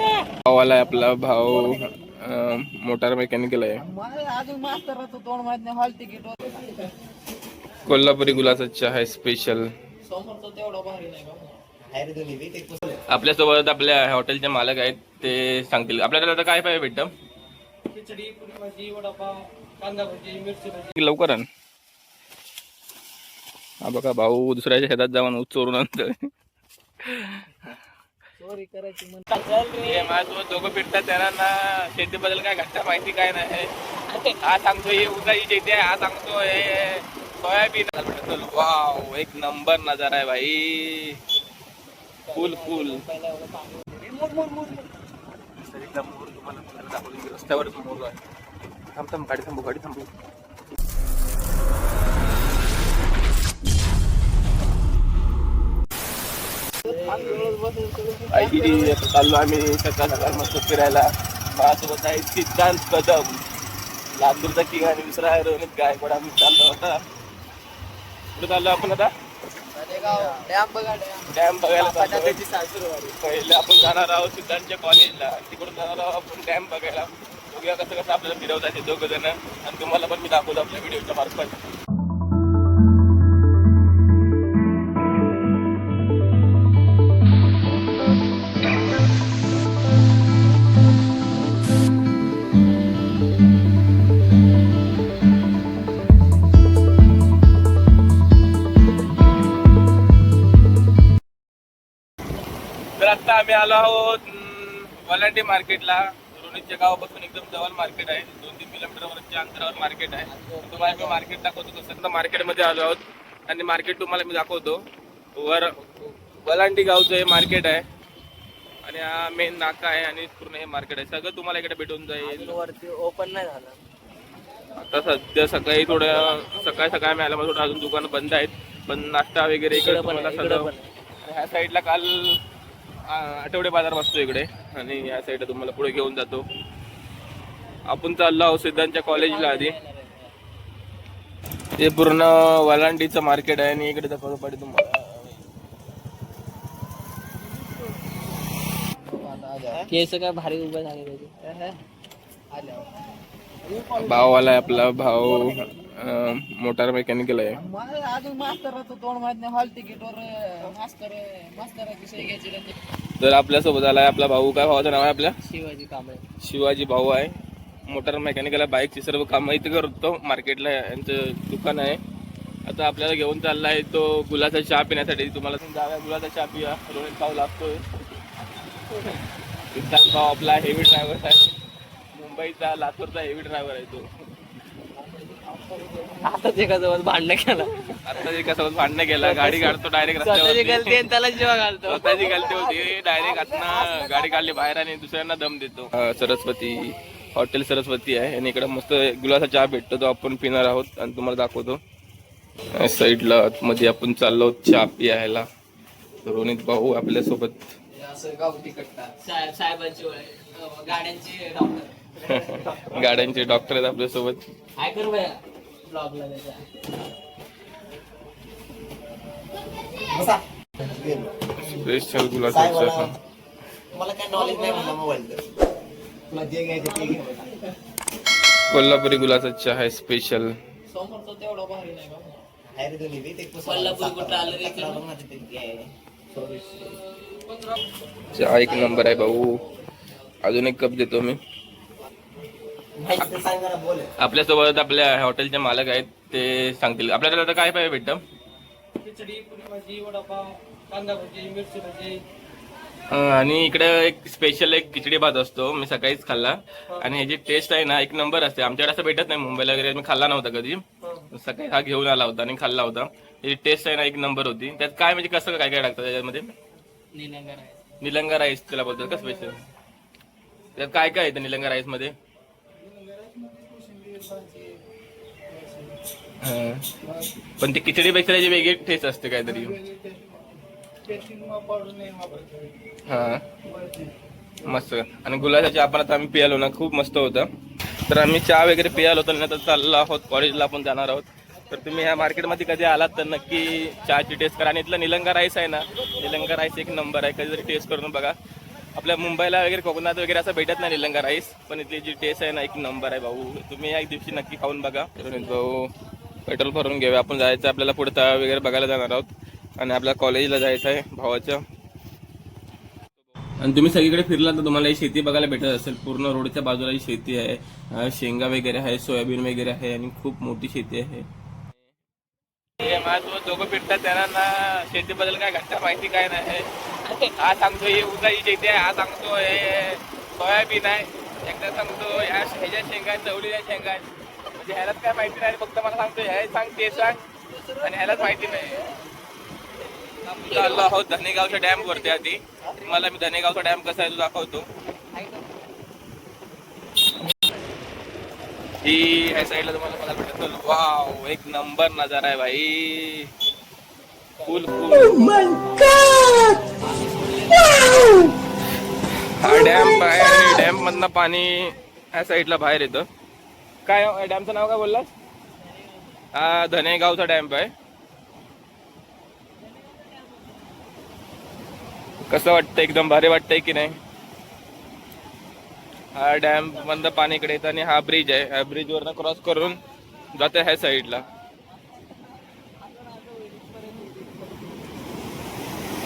भावाला आहे आपला भाऊ मोटार मेकॅनिकल आहे. कोल्हापुरी गुलाचा चहा आहे स्पेशल आपल्यासोबत आपल्या हॉटेलचे मालक आहेत ते सांगतील. आपल्याला आता काय पाहिजे भेटत? लवकर आण. हा बघा भाऊ दुसऱ्याच्या शेतात जाऊन ऊस चोरून आणतोय. चोरी करायची म्हणतात हे दोघं फिरतात त्यांना ना शेतीबद्दल काय घट्टा माहिती काय नाही. हा सांगतो हे उसाची शेती आहे हा सांगतो हे सोयाबीन वाव एक नंबर नजारा आहे भाई. फुल फुल. रस्त्यावर थांब थांब गाडी थांबू गाडी थांबू आई आता चाललो आम्ही सकाळ सकाळ मस्त फिरायला. माझ्यासोबत आहे सिद्धांत कदम. लातूरचा किंग आणि दुसरा आहे रोहित गायकवाड आम्ही चाललो होता कुठे चाललो आपण आता? डॅम बघा डॅम. बघायला पहिले आपण जाणार आहोत सिद्धांतच्या कॉलेजला. तिकडून जाणार आहोत आपण डॅम बघायला. बघूया कसं कसं आपल्याला फिरवतात हे दोघं जण. आणि तुम्हाला पण मी दाखवतो आपल्या व्हिडिओच्या मार्फत. आलो आहोत वलांडी मार्केटला. रोणीच्या गावापासून एकदम जवळ मार्केट आहे. दोन तीन किलोमीटरवरच्या अंतरावर मार्केट आहे. तुम्हाला मी मार्केट दाखवतो. कसं तर मार्केटमध्ये आलो आहोत. आणि मार्केट तुम्हाला मी दाखवतो. वर वलांडी गावचं हे मार्केट आहे. आणि हा मेन नाका आहे आणि पूर्ण हे मार्केट आहे. सगळं तुम्हाला इकडे भेटून जाईल. वरती ओपन नाही झालं. आता सध्या सकाळी थोडं सकाळी सकाळी आल्यामुळे थोडं अजून दुकानं बंद आहेत. पण नाश्ता वगैरे इकडे ह्या साईडला काल आठवडे बाजार बसतो इकडे. आणि या साईडला तुम्हाला पुढे घेऊन जातो. आपण चाललो आहोत सिद्धांतच्या कॉलेजला आधी. ते पूर्ण वलांडीचं मार्केट आहे आणि इकडे दाखवतो पाहिजे तुम्हाला. केस काय भारी उभं झाले त्याचे आल्या आपला भाऊ. मोटार मेकॅनिकल आहे. मला अजून मास्तराचं तोंड माहीत नाही. हॉल तिकीटवर मास्तर मास्तराची सही घ्यायची त्यांची. तर आपल्यासोबत आलाय आपला भाऊ. काय भावाचं नाव आहे आपल्या? शिवाजी कांबळे. शिवाजी भाऊ आहे. मोटर मेकॅनिकल आहे. बाईकची सर्व कामं इथे करतो. मार्केटला यांचं दुकान आहे. आता आपल्याला घेऊन चालला आहे तो गुलाचा चहा पिण्यासाठी. तुम्हाला जाव्या गुलाचा चहा पिया. रोहित भाऊ लागतोय. सिद्धांत भाऊ आपला हेवी ड्रायव्हर आहे. मुंबईचा लातूरचा हेवी ड्रायव्हर आहे तो. आता त्याच्यासोबत भांडणं केलं. आता एकासोबत भांडणं गेला गाडी काढतो डायरेक्ट स्वतःची गलती आणि त्याला जेव्हा घालतो. स्वतःची गलती होती डायरेक्ट आता गाडी काढली बाहेर आणि दुसऱ्यांना दम देतो. अं, सरस्वती हॉटेल सरस्वती आहे आणि इकडे मस्त गुलाचा चहा भेटतो तो आपण पिणार आहोत आणि तुम्हाला दाखवतो. आणि साईडला मध्ये आपण चाललो आहोत चहा प्यायला. रोनित भाऊ आपल्यासोबत असं गावठी कट्टा साहेब साहेबांची ओळख. अं, गाड्यांची डॉक्टर गाड्यांचे डॉक्टर आहेत आपल्यासोबत काय कर बया? ब्लॉगला त्याच्या स्पेशल चहा मला काय नॉलेज नाही मोबाईल कोल्हापुरी गुलाचा चहा आहे स्पेशल चहा एक नंबर आहे भाऊ. अजून एक कप देतो मी. आपल्यासोबत आपल्या हॉटेलचे मालक आहेत ते सांगतील. आपल्याला आता काय पाहिजे भेटतं? खिचडी पुरी भाजी वडापाव कांदा भजी मिरची भजी. अं, आणि इकडे एक स्पेशल एक खिचडी भात असतो मी सकाळीच खाल्ला. आणि ह्याची टेस्ट आहे ना एक नंबर असते. आमच्याकडे असं भेटत नाही मुंबईला वगैरे मी खाल्ला नव्हता कधी. सकाळी हा घेऊन आला होता आणि खाल्ला होता. त्याची टेस्ट आहे ना एक नंबर होती. त्यात काय म्हणजे कसं काय काय टाकतं त्याच्यामध्ये? निलंगा आहे निलंगा राईस त्याला बोलतात का स्पेशल त्यात काय काय येतं निलंगा राईसमध्ये. पण ती खिचडीपेक्षा त्याची वेगळी टेस्ट असते काहीतरी. हा. मस्त. आणि गुलाबाच्या आपण आता आम्ही पियालो ना खूप मस्त होतं. तर आम्ही चहा वगैरे पियालो तर नंतर चाललो आहोत कॉलेजला आपण जाणार आहोत. तर तुम्ही ह्या मार्केटमध्ये कधी आलात तर नक्की चहाची टेस्ट करा. आणि इथलं निलंगा राईस आहे ना निलंगा राईस एक नंबर आहे कधीतरी टेस्ट करून बघा. आपल्या मुंबईला वगैरे कोकणात वगैरे असं भेटत नाही निलंगा राईस पण इथली जी टेस्ट आहे ना एक नंबर आहे भाऊ. तुम्ही या एक दिवशी नक्की खाऊन बघा. भाऊ पेट्रोल भरून घेऊया. आपण जायचं आपल्याला पुढे तळा वगैरे बघायला जाणार आहोत. आणि आपल्या कॉलेजला जायचं आहे भावाच्या आणि तुम्ही सगळीकडे फिरला तर तुम्हाला ही शेती बघायला भेटत असेल. पूर्ण रोडच्या बाजूला ही शेती आहे. शेंगा वगैरे आहे सोयाबीन वगैरे आहे आणि खूप मोठी शेती आहे. माझ्यासोबत दोघं फिरतात. त्यांना शेतीबद्दल काय घटना माहिती काय नाही. हा सांगतो हे उसाची शेती आहे हा सांगतो हे सोयाबीन आहे. एकदा सांगतो ह्या ह्याच्या शेंगा आहेत चवळीच्या शेंगा आहेत. म्हणजे ह्यालाच काय माहिती नाही फक्त मला सांगतो ह्या सांग ते सांग आणि ह्यालाच माहिती नाही. चाललो आहोत धनेगावच्या डॅम वरती आधी. मला मी धनेगावचा डॅम कसा आहे तो दाखवतो. ही ह्या साईडला तुम्हाला मला भेटत वाव एक नंबर नजारा आहे भाई. फुल फुल. हा डॅम आहे. आणि डॅम मधनं पाणी ह्या साईडला बाहेर येतं. काय डॅमचं नाव काय बोललास? हा धनेगावचा डॅम आहे कसं वाटतं एकदम भारी वाटतंय की नाही? हा डॅम मधनं पाणी इकडे येतं आणि हा ब्रिज आहे. ह्या ब्रिज वरनं क्रॉस करून जाते ह्या साईडला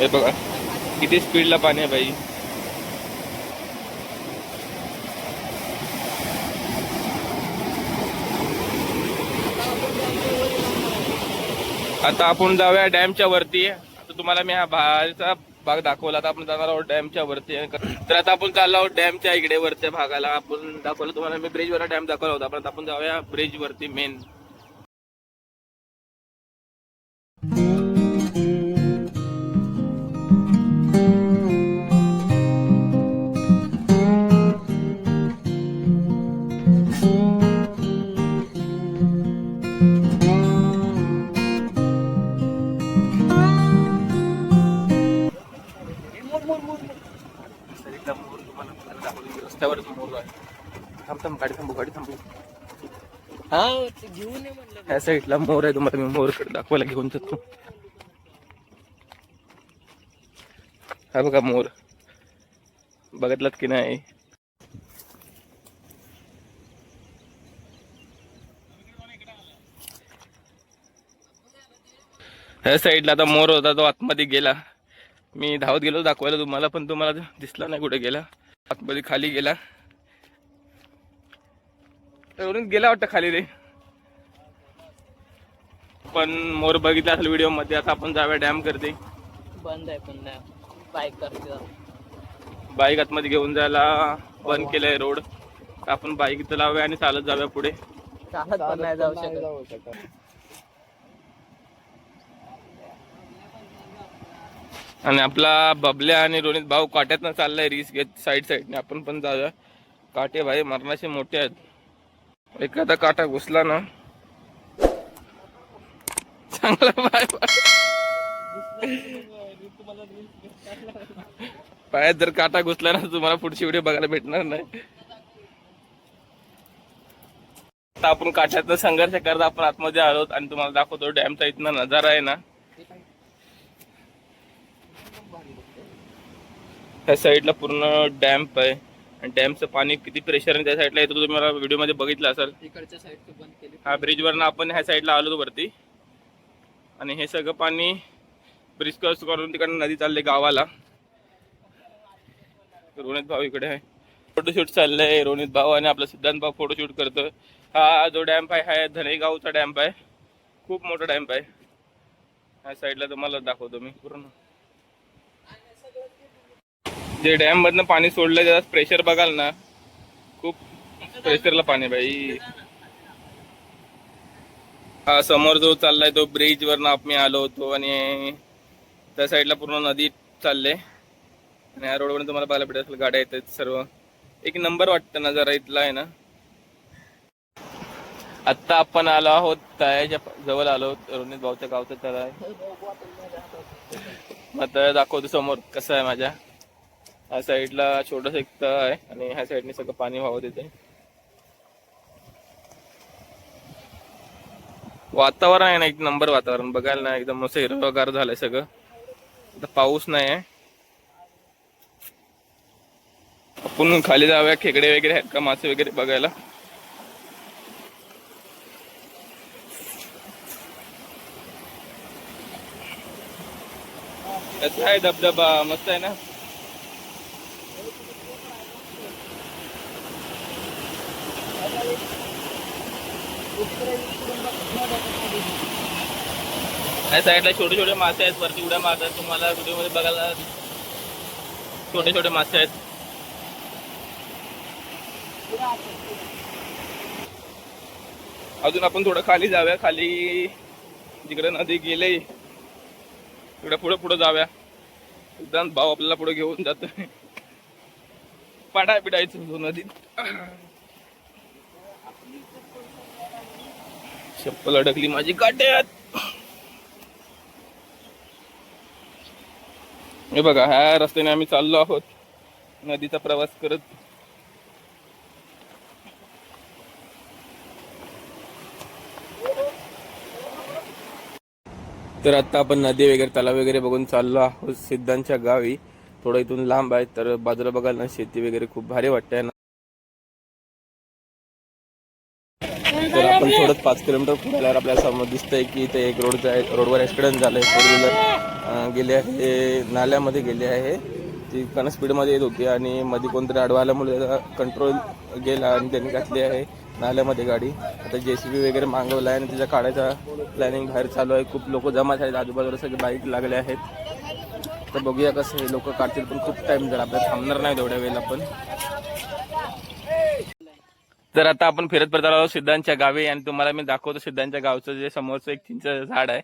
हे बघा. किती स्पीडला पाणी आहे बाई. आता आपण जाऊया डॅमच्या वरती. आता तुम्हाला मी हा बाहेरचा भाग दाखवला. आता आपण जाणार आहोत डॅमच्या वरती. तर आता आपण चाललो आहोत डॅमच्या इकडे वरच्या भागाला. आपण दाखवलं तुम्हाला मी ब्रिज वर डॅम दाखवला होता. पण आपण जाऊया ब्रिज वरती मेन रस्त्यावर मोर आहे थांब थांब गाडी थांबू गाडी थांबू हा? ते घेऊन ह्या साईडला मोर आहे तुम्हाला मी मोरकडे दाखवायला घेऊन जातो. हा बघा मोर. बघितलात की नाही? ह्या साईडला आता मोर होता तो आतमध्ये गेला. मी धावत गेलो दाखवायला तुम्हाला पण तुम्हाला दिसला नाही कुठे गेला. आतमध्ये खाली गेला. वरून गेला वाटतं खाली रे पण मोर बघितला असेल व्हिडिओमध्ये आता आपण जाऊया डॅम करते. बंद आहे पण बाईक करते बाईक आतमध्ये घेऊन जायला बंद केलंय रोड. आपण बाईक इथं लावूया आणि चालत जाऊया पुढे. चालत पण नाही जाऊ शकत. आणि आपला बबल्या आणि रोनित भाऊ काट्यातनं चाललाय रिस्क घेत साईड साईडने आपण पण जाऊया काटे भाई मरणाचे मोठे आहेत. एखादा काटा घुसला ना. चांगला बाय पायात जर काटा घुसला ना तुम्हाला पुढची व्हिडिओ बघायला भेटणार नाही. आता आपण काट्यातनं संघर्ष करत आपण आतमध्ये आलो आणि तुम्हाला दाखवतो डॅमचा इथनं नजारा आहे ना. त्या साईडला पूर्ण डॅम्प आहे. आणि डॅमचं पाणी किती प्रेशर त्या साईडला येतो तुम्ही मला व्हिडिओमध्ये बघितलं असेल. इकडच्या साईड बंद केली. हा ब्रिज वरनं आपण ह्या साईडला आलो वरती. आणि हे सगळं पाणी ब्रिज क्रॉस करून तिकडनं नदी चालले गावाला. रोनित भाऊ इकडे आहे. फोटोशूट चाललंय रोनित भाऊ आणि आपला सिद्धांत भाऊ फोटोशूट करतो हा जो डॅम्प आहे हा धनेगावचा डॅम्प आहे. खूप मोठा डॅम्प आहे. ह्या साईडला तुम्हाला दाखवतो मी पूर्ण. जे डॅम मधनं पाणी सोडलं त्याचा प्रेशर बघाल ना. खूप प्रेशरला पाणी बाई. हा समोर जो चाललाय तो ब्रिज वरनं आम्ही आलो होतो आणि त्या साईडला पूर्ण नदी चालले. आणि या रोडवर तुम्हाला बघायला भेटत असेल गाड्या येतात सर्व. एक नंबर वाटतं ना जरा इथला आहे ना. आत्ता आपण आलो आहोत तळ्याच्या जवळ आलो आहोत रोनित भाऊच्या गावचं तळ आहे. मग तळ दाखवतो समोर कसं आहे माझ्या. ह्या साईडला छोटस एक तळ आहे आणि ह्या साईडने सगळं पाणी वाहत येते वातावरण आहे ना एक नंबर वातावरण. बघायला ना एकदम मस्त हिरवगार झालंय सगळं. आता पाऊस नाही आहे आपण खाली जाऊया खेकडे वगैरे आहेत का मासे वगैरे बघायला? आहे धबधबा मस्त आहे ना? या साईडला छोटे छोटे मासे आहेत वरती उड्या मारतात. तुम्हाला व्हिडिओमध्ये बघायला छोटे छोटे मासे आहेत. अजून आपण थोडं खाली जाऊया. खाली जिकडे नदी गेले तिकडे पुढे पुढे जाऊया. एकदम भाऊ आपल्याला पुढे घेऊन जातोय. पाडा पिडायचं नदीत. चप्पल अडकली माझी काट्यात. हे बघा ह्या रस्त्याने आम्ही चाललो आहोत. नदीचा प्रवास करत. तर आता आपण नदी वगैरे तलाव वगैरे बघून चाललो आहोत. सिद्धांच्या गावी. थोडं इथून लांब आहे तर बाजूला बघायला ना शेती वगैरे खूप भारी वाटतंय ना पाच किलोमीटर पुढे आल्यावर आपल्याला समोर दिसतंय की इथे एक रोड आहे रोडवर ऍक्सिडेंट झालंय फोर व्हीलर गेले आहे नाल्यामध्ये गेले आहे. ती कण स्पीडमध्ये येत होती आणि मध्ये कोणतरी आडवा आल्यामुळे कंट्रोल गेला आणि त्यांनी घातली आहे नाल्यामध्ये गाडी. आता जेसीबी वगैरे मागवला आहे आणि तिचा काढायचा प्लॅनिंग बाहेर चालू आहे. खूप लोक जमा आहेत आजूबाजूला सगळे बाईक लागले आहेत. तर बघूया कसं हे लोक काढतील पण खूप टाइम झाला. आपल्याला थांबणार नाही तेवढ्या वेळेला पण. तर आता आपण फिरत फिरत आलो सिद्धांच्या गावी आणि तुम्हाला मी दाखवतो सिद्धांच्या गावचं जे समोरचं एक चिंच झाड आहे.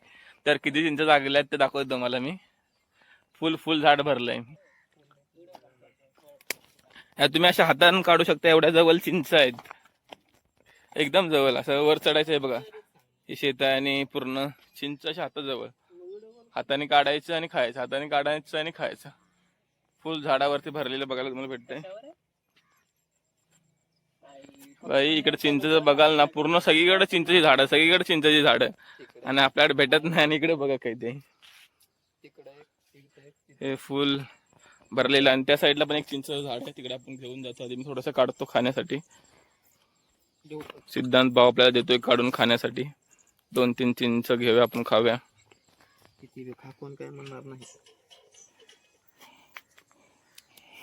तर किती चिंच लागले आहेत ते दाखवतो तुम्हाला मी. फुल फुल झाड भरलंय. तुम्ही अशा हातानं काढू शकता एवढ्या जवळ चिंच आहेत. एकदम जवळ असं वर चढायचं आहे बघा. हे शेत आहे आणि पूर्ण चिंच अशा हाताजवळ. हाताने काढायचं आणि खायचं हाताने काढायचं आणि खायचं. फुल झाडावरती भरलेलं बघायला तुम्हाला भेटतंय. बाई इकडे चिंचेचं बघाल ना पूर्ण सगळीकडे चिंचेची झाड सगळीकडे चिंचेची झाड. आणि आपल्याकडे भेटत नाही आणि इकडे बघा काही ते. हे फुल भरलेलं आणि त्या साईडला पण एक चिंचेचं झाड आहे तिकडे आपण घेऊन जातो आधी. मी थोडस काढतो खाण्यासाठी. सिद्धांत भाव आपल्याला देतोय काढून खाण्यासाठी. दोन तीन चिंच घेऊया आपण खाऊया. किती कोण काय म्हणणार नाही.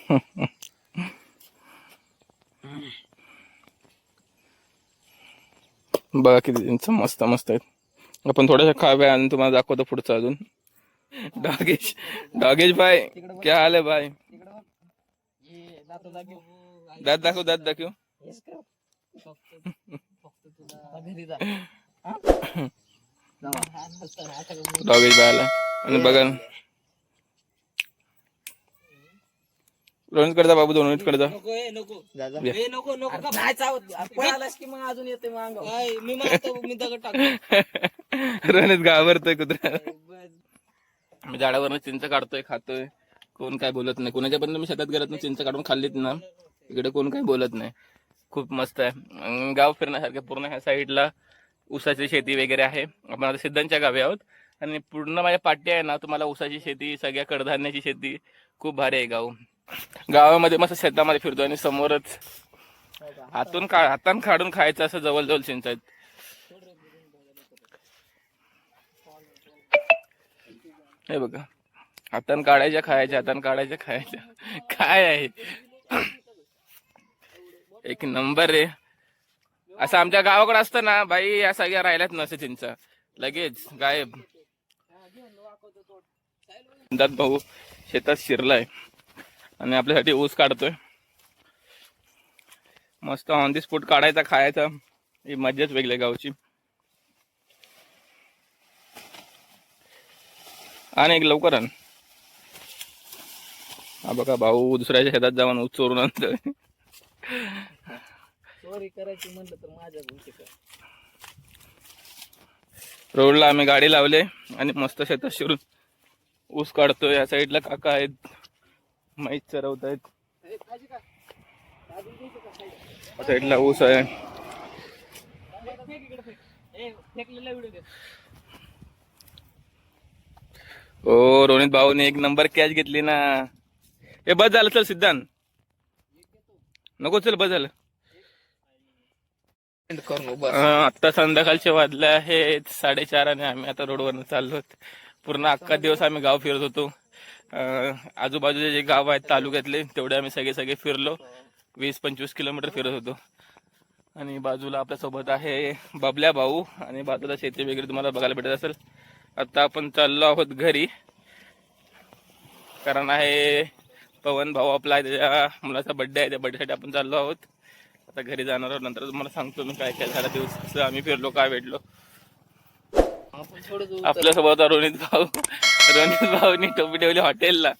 बघा किती चिंच मस्त मस्त आहेत. आपण थोड्याशा खाव्या आणि तुम्हाला दाखवतो पुढचं अजून. डागेश डॉगेश बाय क्या हाल आहे बाय दात दाखव दात दाखव. डॉगेश बाय आला. आणि बघा रोहित कडचा बाबू दोन मिनिट कडचा नको ए, नको. ए, नको नको. का नाही चावत पळालास की मग अजून येते मग अंगावर. मी मारतो मी दगड टाकतो. रोहित घाबरतोय कुत्रा. मी झाडावरनं चिंच काढतोय खातोय. कोण काय बोलत नाही. कोणाच्या पण मी शेतात गेलात ना चिंच काढून खाल्लीत ना. इकडे कोण काय बोलत नाही. खूप मस्त आहे. अं, गाव फिरण्यासारखं पूर्ण ह्या साईडला ऊसाची शेती वगैरे आहे. आपण आता सिद्धांच्या गावी आहोत. आणि पूर्ण माझ्या पाठी आहे ना तुम्हाला ऊसाची शेती सगळ्या कडधान्याची शेती खूप भारी आहे गाव. गावामध्ये मस्त शेतामध्ये फिरतो आणि समोरच हातून का हातान काढून खायचं असं जवळ चिंच आहेत. हे बघा. हातान काढायच्या खायच्या हातान काढायच्या खायच्या. काय आहे? एक नंबर आहे असं आमच्या गावाकडे असतं ना बाई या सगळ्या राहिल्यात नसे चिंच. लगेच गायब. दात भाऊ शेतात शिरलाय. आणि आपल्यासाठी ऊस काढतोय. मस्त ऑन दी स्पॉट काढायचा खायचा. ही मजाच वेगळी आहे गावची. आणि एक लवकर आण. हा बघा भाऊ दुसऱ्याच्या शेतात जाऊन ऊस चोरून आणतोय. चोरी करायची म्हणलं तर माझ्या गोष्टी कर. रोडला आम्ही गाडी लावले आणि मस्त शेतात शिरून ऊस काढतोय. या साईडला काका आहेत. माहीत चरवत आहेत साईडला ऊस आहे. फेकलेला व्हिडिओ दे. हो रोहित भाऊने एक नंबर कॅच घेतली ना. हे बस झालं चल सिद्धांत. नको चल बस आता संध्याकाळचे वाजले आहेत साडेचार आणि आम्ही आता रोडवरनं चाललो. पूर्ण अख्खा दिवस आम्ही गाव फिरत होतो. आजूबाजूचे जे गाव आहेत तालुक्यातले तेवढे आम्ही सगळे सगळे फिरलो. वीस पंचवीस किलोमीटर फिरत होतो. आणि बाजूला आपल्यासोबत आहे बबल्या भाऊ आणि बाजूला शेती वगैरे तुम्हाला बघायला भेटत असेल. आता आपण चाललो आहोत घरी. कारण आहे पवन भाऊ आपला आहे, त्याच्या मुलाचा बर्थडे आहे त्या बर्थडेसाठी आपण चाललो आहोत. आता घरी जाणार आहोत नंतर तुम्हाला सांगतो मी काय काय झाला दिवस आम्ही फिरलो काय भेटलो. आपल्यासोबत रोनित भाऊ. रोनित भाऊनी टोपी ठेवली हॉटेलला.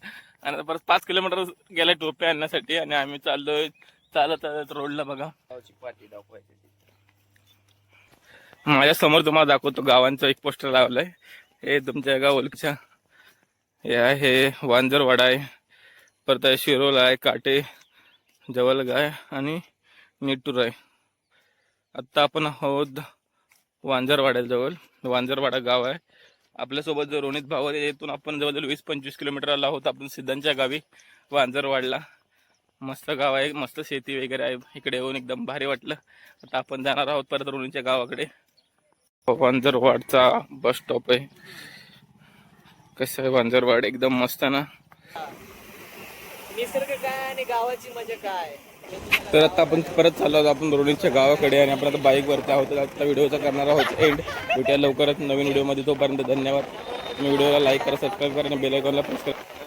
आणि परत पाच किलोमीटर गेला टोपी आणण्यासाठी आणि आम्ही चाललोय चालत चालत रोडला बघा. माझ्यासमोर तुम्हाला दाखवतो गावांचं एक पोस्टर लावलंय. हे तुमच्या गाव ओळखीच्या. हे आहे वांजरवाडा आहे. परत आहे शिरोल आहे काटे जवळगाय आणि निटूर आहे. आत्ता आपण आहोत वांजरवाड्याजवळ वांजरवाडा गाव आहे. आपल्यासोबत जो रोनित भावर येतून येथून आपण जवळजवळ वीस पंचवीस किलोमीटर आला आहोत. आपण सिद्धांच्या गावी वांजरवाडला. मस्त गाव आहे मस्त शेती वगैरे आहे. इकडे येऊन एकदम भारी वाटलं. आता आपण जाणार आहोत परत रोणीच्या गावाकडे. वांजरवाडचा बस स्टॉप आहे. कसं आहे वांजरवाड? एकदम मस्त ना? निसर्ग काय आणि गावाची मजा काय? तर आता आपण परत चाललो आहोत आपण रोडीच्या गावाकडे आणि आपण आता बाईकवरती आहोत. आता व्हिडिओचा करणार आहोत एंड भेटूया लवकरच नवीन व्हिडिओमध्ये. तोपर्यंत धन्यवाद. तुम्ही व्हिडिओला लाईक करा सबस्क्राईब करा आणि बेलायकॉनला प्रेस करा.